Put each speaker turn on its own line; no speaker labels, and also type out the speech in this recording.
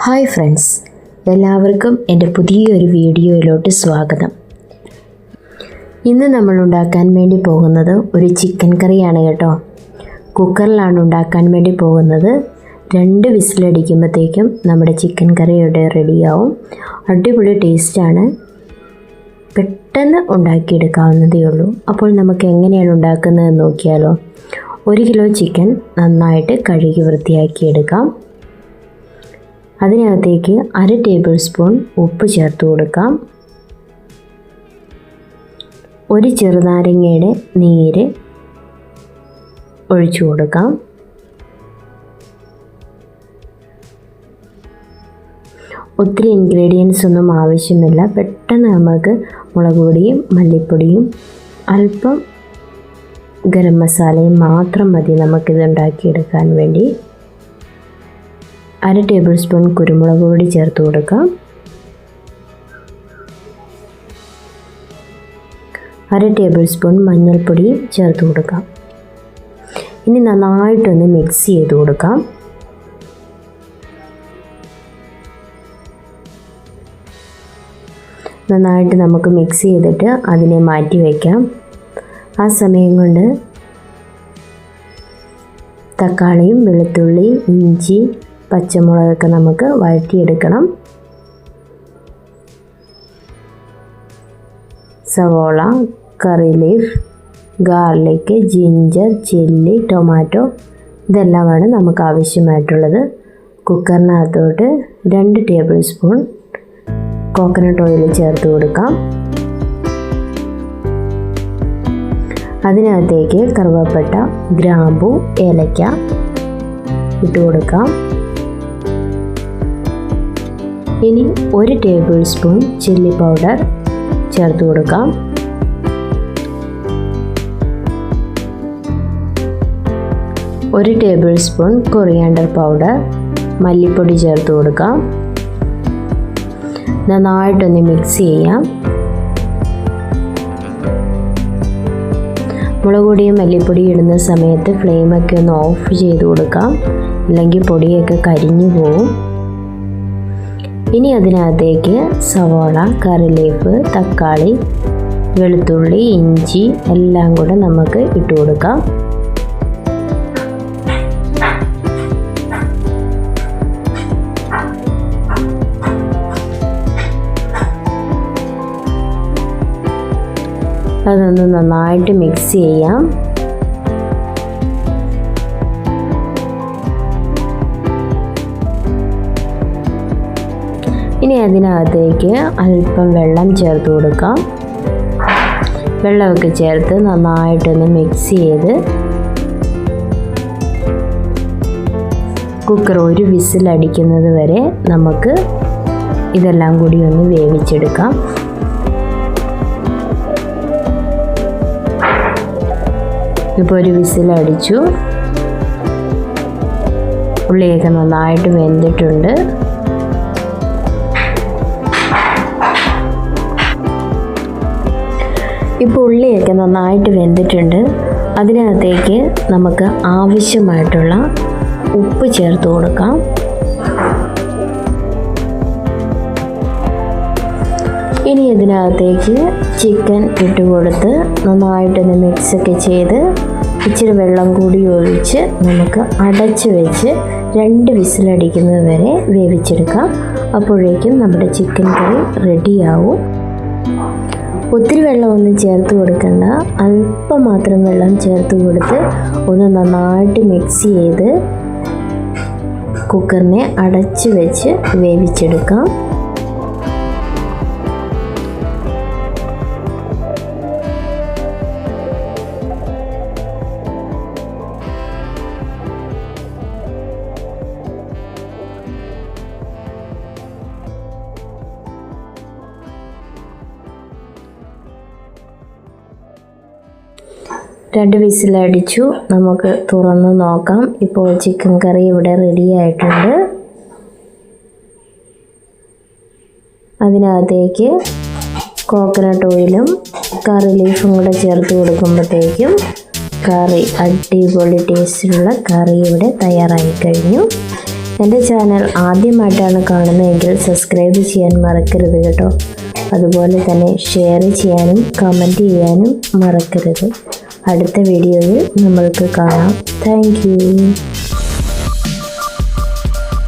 Hi friends എല്ലാവർക്കും എന്റെ പുതിയൊരു വീഡിയോയിലോട്ട് സ്വാഗതം. ഇന്ന് നമ്മൾ ഉണ്ടാക്കാൻ വേണ്ടി പോകുന്നത് ഒരു ചിക്കൻ കറിയാണ് കേട്ടോ. കുക്കറിലാണ് ഉണ്ടാക്കാൻ വേണ്ടി പോകുന്നത്. രണ്ട് വിസിലടിക്കുമ്പോഴത്തേക്കും നമ്മുടെ ചിക്കൻ കറി റെഡിയാവും. അടിപൊളി ടേസ്റ്റാണ്. പെട്ടെന്ന് ഉണ്ടാക്കിയെടുക്കാവുന്നതേ ഉള്ളൂ. അപ്പോൾ നമുക്ക് എങ്ങനെയാണ് ഉണ്ടാക്കുന്നത് നോക്കിയാലോ. ഒരു കിലോ ചിക്കൻ നന്നായിട്ട് കഴുകി വൃത്തിയാക്കിയെടുക്കാം. അതിനകത്തേക്ക് അര ടേബിൾ സ്പൂൺ ഉപ്പ് ചേർത്ത് കൊടുക്കാം. ഒരു ചെറുനാരങ്ങയുടെ നീര് ഒഴിച്ചു കൊടുക്കാം. ഒത്തിരി ഇൻഗ്രീഡിയൻസ് ഒന്നും ആവശ്യമില്ല. പെട്ടെന്ന് നമുക്ക് മുളക് പൊടിയും മല്ലിപ്പൊടിയും അല്പം ഗരം മസാലയും മാത്രം മതി നമുക്കിത് ഉണ്ടാക്കിയെടുക്കാൻ വേണ്ടി. അര ടേബിൾ സ്പൂൺ കുരുമുളക് പൊടി ചേർത്ത് കൊടുക്കാം. അര ടേബിൾ സ്പൂൺ മഞ്ഞൾപ്പൊടി ചേർത്ത് കൊടുക്കാം. ഇനി നന്നായിട്ടൊന്ന് മിക്സ് ചെയ്ത് കൊടുക്കാം. നന്നായിട്ട് നമുക്ക് മിക്സ് ചെയ്തിട്ട് അതിനെ മാറ്റി വയ്ക്കാം ആ സമയം കൊണ്ട് തക്കാളിയും വെളുത്തുള്ളി ഇഞ്ചി പച്ചമുളകൊക്കെ നമുക്ക് വഴറ്റിയെടുക്കണം. സവോള curry leaf garlic ginger chilli tomato ഇതെല്ലാമാണ് നമുക്ക് ആവശ്യമായിട്ടുള്ളത്. കുക്കറിനകത്തോട്ട് രണ്ട് ടേബിൾ സ്പൂൺ കോക്കനട്ട് ഓയിൽ ചേർത്ത് കൊടുക്കാം. അതിനകത്തേക്ക് കറുവപ്പട്ട ഗ്രാമ്പു ഏലക്ക ഇട്ട് കൊടുക്കാം. ഇനി ഒരു ടേബിൾ സ്പൂൺ ചില്ലി പൗഡർ ചേർത്ത് കൊടുക്കാം. ഒരു ടേബിൾ സ്പൂൺ കൊറിയാണ്ടർ പൗഡർ മല്ലിപ്പൊടി ചേർത്ത് കൊടുക്കാം. നന്നായിട്ടൊന്ന് മിക്സ് ചെയ്യാം. മുളക് പൊടിയും മല്ലിപ്പൊടിയും ഇടുന്ന സമയത്ത് ഫ്ലെയിമൊക്കെ ഒന്ന് ഓഫ് ചെയ്ത് കൊടുക്കാം. അല്ലെങ്കിൽ പൊടിയൊക്കെ കരിഞ്ഞു പോവും. ഇനി അതിനകത്തേക്ക് സവോള കറിവേപ്പ് തക്കാളി വെളുത്തുള്ളി ഇഞ്ചി എല്ലാം കൂടെ നമുക്ക് ഇട്ട് കൊടുക്കാം. അതൊന്ന് നന്നായിട്ട് മിക്സ് ചെയ്യാം. അതിനകത്തേക്ക് അല്പം വെള്ളം ചേർത്ത് കൊടുക്കാം. വെള്ളമൊക്കെ ചേർത്ത് നന്നായിട്ടൊന്ന് മിക്സ് ചെയ്ത് കുക്കർ ഒരു വിസിലടിക്കുന്നത് വരെ നമുക്ക് ഇതെല്ലാം കൂടി ഒന്ന് വേവിച്ചെടുക്കാം. ഇപ്പോൾ ഒരു വിസിലടിച്ചു ഉള്ളിയൊക്കെ നന്നായിട്ട് വെന്തിട്ടുണ്ട്. ഇപ്പോൾ ഉള്ളിയൊക്കെ നന്നായിട്ട് വെന്തിട്ടുണ്ട്. അതിനകത്തേക്ക് നമുക്ക് ആവശ്യമായിട്ടുള്ള ഉപ്പ് ചേർത്ത് കൊടുക്കാം. ഇനി ഇതിനകത്തേക്ക് ചിക്കൻ ഇട്ട് കൊടുത്ത് നന്നായിട്ടൊന്ന് മിക്സൊക്കെ ചെയ്ത് ഇച്ചിരി വെള്ളം കൂടി ഒഴിച്ച് നമുക്ക് അടച്ച് വെച്ച് രണ്ട് വിസിലടിക്കുന്നത് വരെ വേവിച്ചെടുക്കാം. അപ്പോഴേക്കും നമ്മുടെ ചിക്കൻ കറി റെഡിയാവും ഒത്തിരി വെള്ളമൊന്നും ചേർത്ത് കൊടുക്കണ്ട. അല്പം മാത്രം വെള്ളം ചേർത്ത് കൊടുത്ത് ഒന്ന് നന്നായിട്ട് മിക്സ് ചെയ്ത് കുക്കറിനെ അടച്ച് വെച്ച് വേവിച്ചെടുക്കാം. രണ്ട് വിസിലടിച്ചു. നമുക്ക് തുറന്ന് നോക്കാം. ഇപ്പോൾ ചിക്കൻ കറി ഇവിടെ റെഡി ആയിട്ടുണ്ട്. അതിനകത്തേക്ക് കോക്കനട്ട് ഓയിലും കറി ലീഫും കൂടെ ചേർത്ത് കൊടുക്കുമ്പോഴത്തേക്കും കറി അടിപൊളി ടേസ്റ്റിലുള്ള കറി ഇവിടെ തയ്യാറായി കഴിഞ്ഞു. എന്റെ ചാനൽ ആദ്യമായിട്ടാണ് കാണുന്നതെങ്കിൽ സബ്സ്ക്രൈബ് ചെയ്യാൻ മറക്കരുത് കേട്ടോ. അതുപോലെ തന്നെ ഷെയർ ചെയ്യാനും കമന്റ് ചെയ്യാനും മറക്കരുത്. അടുത്ത വീഡിയോയിൽ നമ്മൾക്ക് കാണാം. താങ്ക്